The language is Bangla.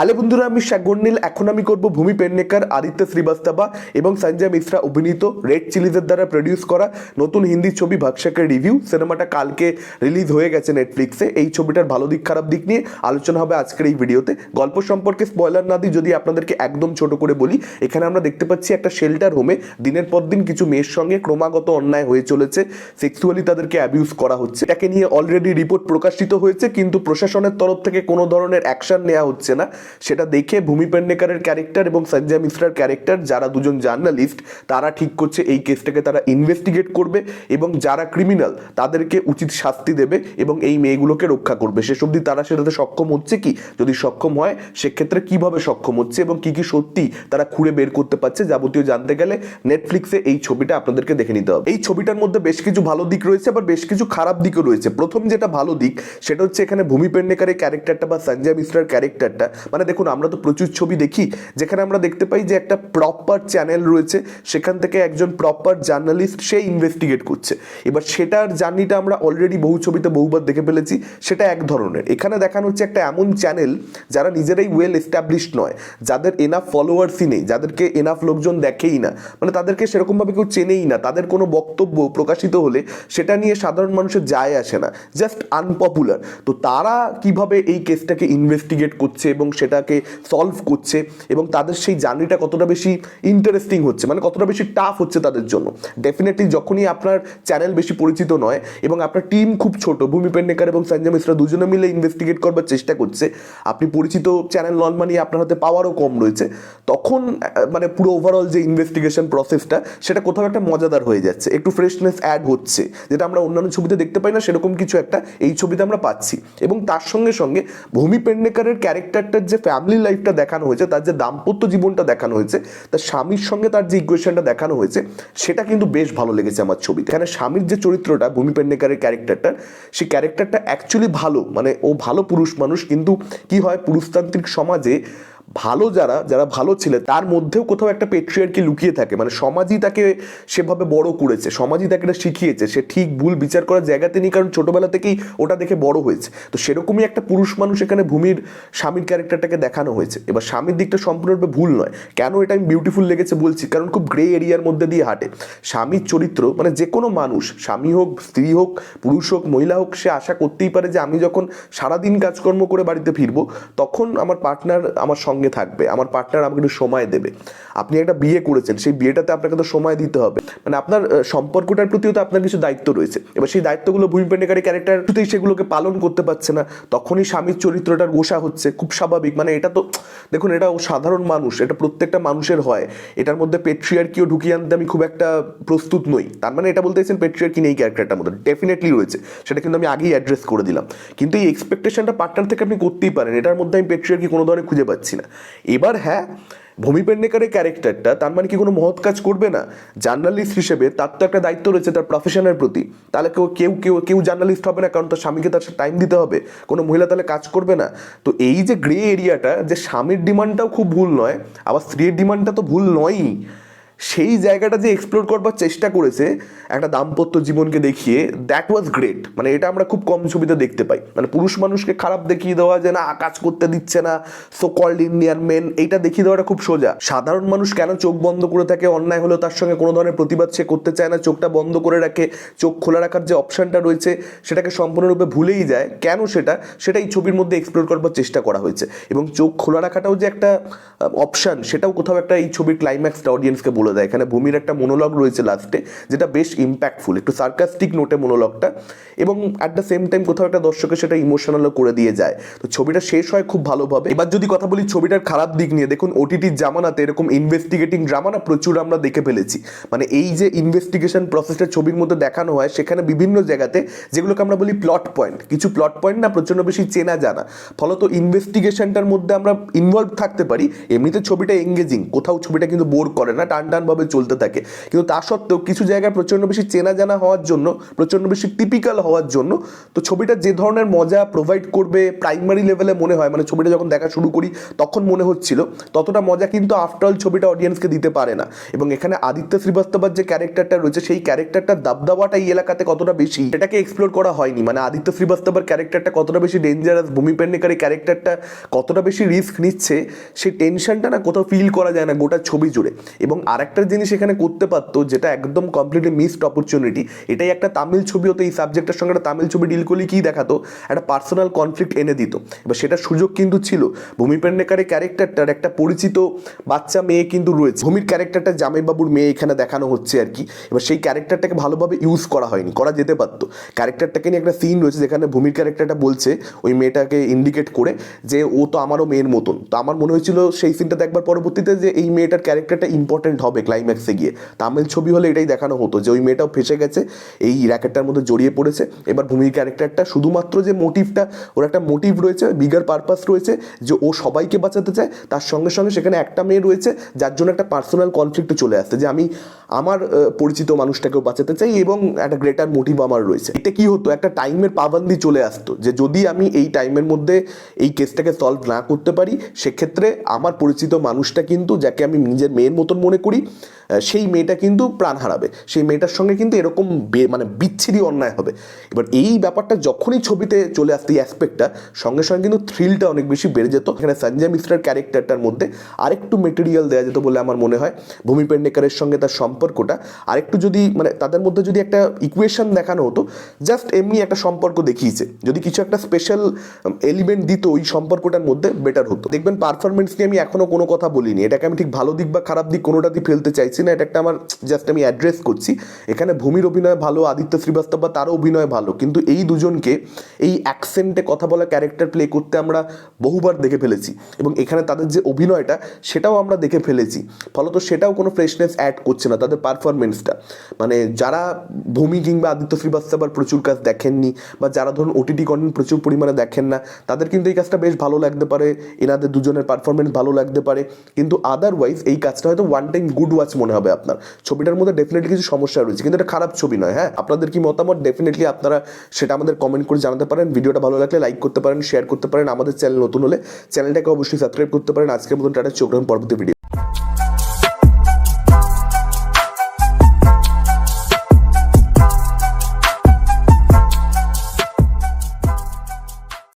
আলে বন্ধুরা, আমি শাগন্নীল এখন আমি করব ভূমি পেন্নেকার আদিত্য শ্রীবাস্তবা এবং সঞ্জয় মিশ্রা অভিনীত রেড চিলিজের দ্বারা প্রডিউস করা নতুন হিন্দি ছবি ভাগশাকের রিভিউ সিনেমাটা কালকে রিলিজ হয়ে গেছে নেটফ্লিক্সে এই ছবিটার ভালো দিক, খারাপ দিক নিয়ে আলোচনা হবে আজকের এই ভিডিওতে। গল্প সম্পর্কে স্পয়লার না দিই যদি আপনাদেরকে একদম ছোট করে বলি, এখানে আমরা দেখতে পাচ্ছি একটা শেল্টার হোমে দিনের পর দিন কিছু মেয়ের সঙ্গে ক্রমাগত অন্যায় হয়ে চলেছে। সেক্সুয়ালি তাদেরকে অ্যাবিউজ করা হচ্ছে। এটাকে নিয়ে অলরেডি রিপোর্ট প্রকাশিত হয়েছে, কিন্তু প্রশাসনের তরফ থেকে কোনো ধরনের অ্যাকশন নেওয়া হচ্ছে না। সেটা দেখে ভূমি পেন্নেকারের ক্যারেক্টার এবং সঞ্জয় মিশ্রার ক্যারেক্টার যারা দুজন জার্নালিস্ট তারা ঠিক করছে এই কেসটাকে তারা ইনভেস্টিগেট করবে এবং যারা ক্রিমিনাল তাদেরকে উচিত শাস্তি দেবে এবং এই মেয়েগুলোকে রক্ষা করবে। শেষ অবধি তারা সেটাতে সক্ষম হচ্ছে কি? যদি সক্ষম হয়, সেক্ষেত্রে কীভাবে সক্ষম হচ্ছে এবং কি কি সত্যি তারা খুঁড়ে বের করতে পারছে যাবতীয় জানতে গেলে নেটফ্লিক্সে এই ছবিটা আপনাদেরকে দেখে নিতে হবে। এই ছবিটার মধ্যে বেশ কিছু ভালো দিক রয়েছে, আবার বেশ কিছু খারাপ দিকও রয়েছে। প্রথম যেটা ভালো দিক, সেটা হচ্ছে এখানে ভূমি পেন্নেকারের ক্যারেক্টারটা বা সঞ্জয় মিশ্রার ক্যারেক্টারটা দেখুন, আমরা তো প্রচুর ছবি দেখি, যেখানে আমরা দেখতে পাই যে একটা প্রপার চ্যানেল রয়েছে, সেখান থেকে একজন প্রপার জার্নালিস্ট সে ইনভেস্টিগেট করছে। এবার সেটার জার্নিটা আমরা অলরেডি বহু ছবিতে বহুবার দেখে ফেলেছি, সেটা এক ধরনের। এখানে দেখানো হচ্ছে একটা এমন চ্যানেল যারা নিজেরাই ওয়েল এস্টাবলিশড নয়, যাদের এনাফ ফলোয়ার্সই নেই, যাদেরকে এনাফ লোকজন দেখেই না মানে তাদেরকে সেরকমভাবে কেউ চেনেই না, তাদের কোনো বক্তব্য প্রকাশিত হলে সেটা নিয়ে সাধারণ মানুষের যায় আসে না জাস্ট আনপপুলার তো তারা কীভাবে এই কেসটাকে ইনভেস্টিগেট করছে এবং সেটাকে সলভ করছে এবং তাদের সেই জার্নিটা কতটা বেশি ইন্টারেস্টিং হচ্ছে মানে কতটা বেশি টাফ হচ্ছে তাদের জন্য। ডেফিনেটলি যখনই আপনার চ্যানেল বেশি পরিচিত নয় এবং আপনার টিম খুব ছোট, ভূমি পেন্নেকার এবং সঞ্জয় মিশ্রা দুজনে মিলে ইনভেস্টিগেট করবার চেষ্টা করছে, আপনি পরিচিত চ্যানেল নন মানি আপনার হাতে পাওয়ারও কম রয়েছে, তখন মানে পুরো ওভারঅল যে ইনভেস্টিগেশন প্রসেসটা সেটা কোথাও একটা মজাদার হয়ে যাচ্ছে, একটু ফ্রেশনেস অ্যাড হচ্ছে, যেটা আমরা অন্যান্য ছবিতে দেখতে পাই না, সেরকম কিছু একটা এই ছবিতে আমরা পাচ্ছি। এবং তার সঙ্গে সঙ্গে ভূমি পেন্নেকারের ক্যারেক্টারটার যে ফ্যামিলি লাইফটা দেখানো হয়েছে, তার যে দাম্পত্য জীবনটা দেখানো হয়েছে, তার স্বামীর সঙ্গে তার যে ইকুয়েশনটা দেখানো হয়েছে, সেটা কিন্তু বেশ ভালো লেগেছে আমার ছবিতে। এখানে স্বামীর যে চরিত্রটা, ভূমি পেন্ডেকারের ক্যারেক্টারটা সেই ক্যারেক্টারটা অ্যাকচুয়ালি ভালো মানে ও ভালো পুরুষ মানুষ, কিন্তু কি হয়, পুরুষতান্ত্রিক সমাজে ভালো যারা যারা ভালো ছেলে, তার মধ্যেও কোথাও একটা পেট্রিয়ারকি লুকিয়ে থাকে। মানে সমাজই তাকে সেভাবে বড় করেছে, সমাজই তাকে এটা শিখিয়েছে। সে ঠিক ভুল বিচার করার জায়গাতে নেই, কারণ ছোটবেলা থেকেই ওটা দেখে বড় হয়েছে। তো সেরকমই একটা পুরুষ মানুষ এখানে ভূমির, স্বামীর ক্যারেক্টারটাকে দেখানো হয়েছে। এবার স্বামীর দিকটা সম্পূর্ণরূপে ভুল নয়। কেন এটা আমি বিউটিফুল লেগেছে বলছি? কারণ খুব গ্রে এরিয়ার মধ্যে দিয়ে হাঁটে। স্বামীর চরিত্র মানে যে কোনো মানুষ, স্বামী হোক, স্ত্রী হোক, পুরুষ হোক, মহিলা হোক, সে আশা করতেই পারে যে আমি যখন সারাদিন কাজকর্ম করে বাড়িতে ফিরবো, তখন আমার পার্টনার আমার সঙ্গে থাকবে। আমার পার্টনার আমাকে একটু সময় দেবে। আপনি একটা বিয়ে করেছেন, সেই বিয়েটাতে আপনাকে তো সময় দিতে হবে। মানে আপনার সম্পর্কটার প্রতিও তো আপনার কিছু দায়িত্ব রয়েছে। এবার সেই দায়িত্বগুলো ভূমি পেন্ডেকারী ক্যারেক্টার শুধুই সেগুলোকে পালন করতে পারছে না। তখনই স্বামীর চরিত্রটার গোসা হচ্ছে, খুব স্বাভাবিক। মানে এটা তো, দেখুন, এটা সাধারণ মানুষ, এটা প্রত্যেকটা মানুষের হয়। এটার মধ্যে পেট্রিয়ারকিও ঢুকিয়ে আনতে আমি খুব একটা প্রস্তুত নই। তার মানে এটা বলতে চাইছেন পেট্রিয়ারকি নেই ক্যারেক্টারটার মধ্যে। ডেফিনেটলি রয়েছে। সেটা কিন্তু আমি আগেই অ্যাড্রেস করে দিলাম। কিন্তু এই এক্সপেকটেশনটা পার্টনার থেকে আপনি করতেই পারেন। এটার মধ্যে আমি পেট্রিয়ারকি কোনো ধরনের খুঁজে পাচ্ছি না। এবার হ্যাঁ ভূমি পেন্ডেকারের ক্যারেক্টারটা, তার মানে কি কোনো মহৎ কাজ করবে না? জার্নালিস্ট হিসেবে তার তো একটা দায়িত্ব রয়েছে তার প্রফেশনের প্রতি। তাহলে কেউ কেউ কেউ কেউ জার্নালিস্ট হবে না, কারণ তার স্বামীকে তার টাইম দিতে হবে। কোনো মহিলা তাহলে কাজ করবে না। তো এই যে গ্রে এরিয়াটা যে স্বামীর ডিমান্ডটাও খুব ভুল নয়, আবার স্ত্রীর ডিমান্ডটা তো ভুল নয়ই। সেই জায়গাটা যে এক্সপ্লোর করবার চেষ্টা করেছে একটা দাম্পত্য জীবনকে দেখিয়ে দ্যাট ওয়াজ গ্রেট মানে এটা আমরা খুব কম ছবিতে দেখতে পাই। মানে পুরুষ মানুষকে খারাপ দেখিয়ে দেওয়া যে না, কাজ করতে দিচ্ছে না সো কল্ড ইন্ডিয়ান মেন এইটা দেখিয়ে দেওয়াটা খুব সোজা। সাধারণ মানুষ কেন চোখ বন্ধ করে থাকে? অন্যায় হলেও তার সঙ্গে কোনো ধরনের প্রতিবাদ সে করতে চায় না। চোখটা বন্ধ করে রাখে, চোখ খোলা রাখার যে অপশনটা রয়েছে, সেটাকে সম্পূর্ণরূপে ভুলেই যায়। কেন সেটা? সেটা এই ছবির মধ্যে এক্সপ্লোর করবার চেষ্টা করা হয়েছে। এবং চোখ খোলা রাখাটাও যে একটা অপশন সেটাও কোথাও একটা এই ছবির ক্লাইম্যাক্সটা অডিয়েন্সকে বলে দেয়। এখানে ভূমির একটা মনোলগ রয়েছে লাস্টে যেটা বেশ ইম্প্যাক্টফুল একটু সার্কাস্টিক নোটে মনোলগটা এবং অ্যাট দ্য সেম টাইম কোথাও একটা দর্শকের সেটা ইমোশনালও করে দিয়ে যায়। তো ছবিটা শেষ হয় খুব ভালোভাবে। এবার যদি কথা বলি ছবিটার খারাপ দিক নিয়ে, দেখুন ওটিটির জামানাতে এরকম ইনভেস্টিগেটিং ড্রামা না প্রচুর আমরা দেখে ফেলেছি। মানে এই যে ইনভেস্টিগেশন প্রসেসটা ছবির মধ্যে দেখানো হয়, সেখানে বিভিন্ন জায়গাতে যেগুলোকে আমরা বলি প্লট পয়েন্ট কিছু প্লট পয়েন্ট না, প্রচণ্ড বেশি চেনা জানা। ফলত ইনভেস্টিগেশনটার মধ্যে আমরা ইনভলভ থাকতে পারি। এমনিতে ছবিটা এঙ্গেজিং কোথাও ছবিটা কিন্তু বোর করে না টান টান চলতে থাকে। কিন্তু তা সত্ত্বেও কিছু জায়গায় প্রচণ্ড বেশি চেনা জানা হওয়ার জন্য, প্রচণ্ড বেশি টিপিক্যাল হওয়ার জন্য তো ছবিটা যে ধরনের মজা প্রোভাইড করবে প্রাইমারি লেভেলে মনে হয় মানে ছবিটা যখন দেখা শুরু করি তখন মনে হচ্ছিল, ততটা মজা কিন্তু আফটার ছবিটা অডিয়েন্সকে দিতে পারে না। এবং এখানে আদিত্য শ্রীবাস্তবার যে ক্যারেক্টারটা রয়েছে, সেই ক্যারেক্টারটার দাবদাবাটা এই এলাকাতে কতটা বেশি, এটাকে এক্সপ্লোর করা হয়নি। মানে আদিত্য শ্রীবাস্তবার ক্যারেক্টারটা কতটা বেশি ডেঞ্জারাস ভূমি পেন্নেকারের ক্যারেক্টারটা কতটা বেশি রিস্ক নিচ্ছে, সেই টেনশনটা না কোথাও ফিল করা যায় না গোটা ছবি জুড়ে। এবং আরেকটা জিনিস এখানে করতে পারতো যেটা একদম কমপ্লিটলি মিসড অপরচুনিটি এটাই একটা তামিল ছবি হতো এই সাবজেক্টের সঙ্গে একটা তামিল ছবি ডিল করলে কী দেখাতো? একটা পার্সোনাল কনফ্লিক্ট এনে দিত। এবার সেটা সুযোগ কিন্তু ছিল। ভূমি পেন্নেকারের ক্যারেক্টারটার একটা পরিচিত বাচ্চা মেয়ে কিন্তু রয়েছে। ভূমির ক্যারেক্টারটা জামাইবাবুর মেয়ে এখানে দেখানো হচ্ছে আর কি। এবার সেই ক্যারেক্টারটাকে ভালোভাবে ইউজ করা হয়নি, করা যেতে পারতো। ক্যারেক্টারটাকে নিয়ে একটা সিন রয়েছে যেখানে ভূমির ক্যারেক্টারটা বলছে, ওই মেয়েটাকে ইন্ডিকেট করে যে ও তো আমারও মেয়ের মতন। তো আমার মনে হয়েছিল সেই সিনটা দেখবার পরবর্তীতে যে এই মেয়েটার ক্যারেক্টারটা ইম্পর্টেন্ট হবে। ক্লাইম্যাক্সে গিয়ে। তামিল ছবি হলে এটাই দেখানো হতো যে ওই মেয়েটাও ফেসে গেছে, এই র্যাকেটটার মধ্যে জড়িয়ে পড়েছে। এবার ভূমির ক্যারেক্টারটা শুধুমাত্র যে মোটিভটা ওর একটা মোটিভ রয়েছে বিগার পারপাস রয়েছে, যে ও সবাইকে বাঁচাতে চায়, তার সঙ্গে সঙ্গে সেখানে একটা মেয়ে রয়েছে, যার জন্য একটা পার্সোনাল কনফ্লিক্টে চলে আসছে, যে আমি, আমার পরিচিত মানুষটাকেও বাঁচাতে চাই এবং একটা গ্রেটার মোটিভ আমার রয়েছে। এটা কি হতো? একটা টাইমের পাবান্দি চলে আসতো, যে যদি আমি এই টাইমের মধ্যে এই কেসটাকে সলভ না করতে পারি, সেক্ষেত্রে আমার পরিচিত মানুষটা কিন্তু, যাকে আমি নিজের মেয়ের মতন মনে করি আহ, সেই মেয়েটা কিন্তু প্রাণ হারাবে। সেই মেয়েটার সঙ্গে কিন্তু এরকম মানে বিচ্ছিরি অন্যায় হবে। এবার এই ব্যাপারটা যখনই ছবিতে চলে আসতে এই অ্যাসপেক্টটা সঙ্গে সঙ্গে কিন্তু থ্রিলটা অনেক বেশি বেড়ে যেত। এখানে সঞ্জয় মিশ্রার ক্যারেক্টারটার মধ্যে আরেকটু মেটেরিয়াল দেওয়া যেত বলে আমার মনে হয়। ভূমি পেন্ডেকারের সঙ্গে তার সম্পর্কটা। আরেকটু যদি মানে তাদের মধ্যে যদি একটা ইকুয়েশন দেখানো হতো জাস্ট এমনি একটা সম্পর্ক দেখিয়েছে। যদি কিছু একটা স্পেশাল এলিমেন্ট দিত ওই সম্পর্কটার মধ্যে বেটার হতো। দেখবেন পারফরমেন্স নিয়ে আমি এখনও কোনো কথা বলিনি। এটাকে আমি ঠিক ভালো দিক বা খারাপ দিক কোনোটাতেই ফেলতে চাইছি না, এটা একটা আমার জাস্ট আমি অ্যাড্রেস করছি। এখানে ভূমির অভিনয় ভালো, আদিত্য শ্রীবাস্তব বা তারও অভিনয় ভালো, কিন্তু এই দুজনকে এই অ্যাকসেন্টে কথা বলা ক্যারেক্টার প্লে করতে আমরা বহুবার দেখে ফেলেছি এবং এখানে তাদের যে অভিনয়টা, সেটাও আমরা দেখে ফেলেছি। ফলত সেটাও কোনো ফ্রেশনেস অ্যাড করছে না তাদের পারফরমেন্সটা মানে যারা ভূমি কিংবা আদিত্য শ্রীবাস্তবার প্রচুর কাজ দেখেননি, বা যারা ধরুন ওটিটি কন্টেন্ট প্রচুর পরিমাণে দেখেন না, তাদের কিন্তু এই কাজটা বেশ ভালো লাগতে পারে। এনাদের দুজনের পারফরমেন্স ভালো লাগতে পারে। কিন্তু আদারওয়াইজ এই কাজটা হয়তো ওয়ান টাইম গুড ওয়াচ মনে হবে আপনার। ছবিটার মধ্যে ডেফিনেটলি কিছু সমস্যা রয়েছে, কিন্তু এটা খারাপ ছবি নয় হ্যাঁ? আপনাদের কি মতামত? ডেফিনেটলি আপনারা সেটা আমাদের কমেন্ট করে জানাতে পারেন। ভিডিওটা ভালো লাগলে লাইক করতে পারেন শেয়ার করতে পারেন। আমাদের চ্যানেল নতুন হলে চ্যানেলটাকে অবশ্যই সাবস্ক্রাইব করতে পারেন। আজকের মতন টাটা চোখ পরবর্তী ভিডিও